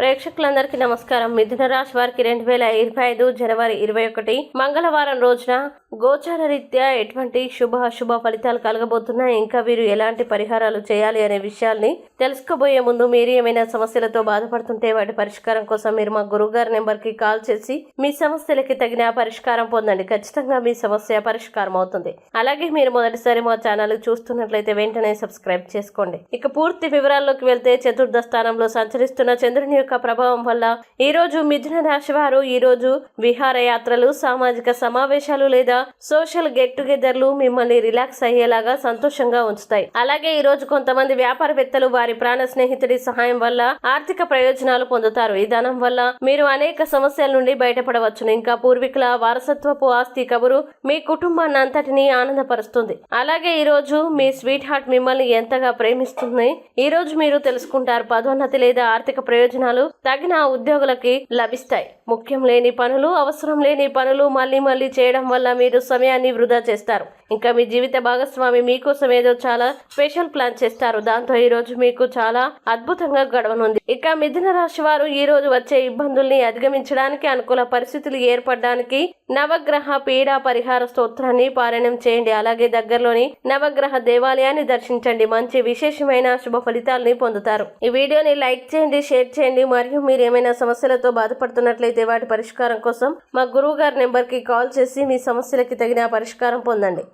ప్రేక్షకులందరికీ నమస్కారం. మిథున రాశి వారికి రెండు వేల ఇరవై ఐదు జనవరి ఇరవై ఒకటి మంగళవారం రోజున గోచార రీత్యా ఎటువంటి శుభ అశుభ ఫలితాలు కలగబోతున్నాయి? ఇంకా వీరు ఎలాంటి పరిహారాలు చేయాలి అనే విషయాల్ని తెలుసుకోబోయే ముందు మీరు ఏమైనా సమస్యలతో బాధపడుతుంటే వాటి పరిష్కారం కోసం మీరు మా గురువు గారి కాల్ చేసి మీ సమస్యలకి తగిన పరిష్కారం పొందండి. ఖచ్చితంగా మీ సమస్య పరిష్కారం అవుతుంది. అలాగే మీరు మొదటిసారి మా ఛానల్ చూస్తున్నట్లయితే వెంటనే సబ్స్క్రైబ్ చేసుకోండి. ఇక పూర్తి వివరాల్లోకి వెళ్తే చతుర్థ స్థానంలో సంచరిస్తున్న చంద్రుని యొక్క ప్రభావం వల్ల ఈరోజు మిథున రాశి వారు ఈరోజు విహారయాత్రలు సామాజిక సమావేశాలు లేదా సోషల్ గెట్ టుగెదర్లు మిమ్మల్ని రిలాక్స్ అయ్యేలాగా సంతోషంగా ఉంచుతాయి. అలాగే ఈరోజు కొంతమంది వ్యాపారవేత్తలు వారి ప్రాణ స్నేహితుడి సహాయం వల్ల ఆర్థిక ప్రయోజనాలు పొందుతారు. ఈ ధనం వల్ల మీరు అనేక సమస్యల నుండి బయటపడవచ్చును. ఇంకా పూర్వీకుల వారసత్వపు ఆస్తి కబురు మీ కుటుంబాన్ని అంతటిని ఆనందపరుస్తుంది. అలాగే ఈరోజు మీ స్వీట్ హార్ట్ మిమ్మల్ని ఎంతగా ప్రేమిస్తుంది? ఈరోజు మీరు తెలుసుకుంటారు పదోన్నతి లేదా ఆర్థిక ప్రయోజనాలు తగిన ఉద్యోగులకి లభిస్తాయి. ముఖ్యం లేని పనులు అవసరం లేని పనులు మళ్ళీ మళ్ళీ చేయడం వల్ల మీరు సమయాన్ని వృధా చేస్తారు. ఇంకా మీ జీవిత భాగస్వామి మీకోసం ఏదో చాలా స్పెషల్ ప్లాన్ చేస్తారు. దాంతో ఈ రోజు మీకు చాలా అద్భుతంగా గడవనుంది. ఇక మిథున రాశి వారు ఈ రోజు వచ్చే ఇబ్బందుల్ని అధిగమించడానికి అనుకూల పరిస్థితులు ఏర్పడడానికి నవగ్రహ పీడా పరిహార స్తోత్రాన్ని పారాయణం చేయండి. అలాగే దగ్గరలోని నవగ్రహ దేవాలయాన్ని దర్శించండి. మంచి విశేషమైన శుభ ఫలితాలని పొందుతారు. ఈ వీడియోని లైక్ చేయండి షేర్ చేయండి. మరియు మీరు ఏమైనా సమస్యలతో బాధపడుతున్నట్లయితే వాటి పరిష్కారం కోసం మా గురువు గారి నెంబర్కి కాల్ చేసి మీ సమస్యలకి తగిన పరిష్కారం పొందండి.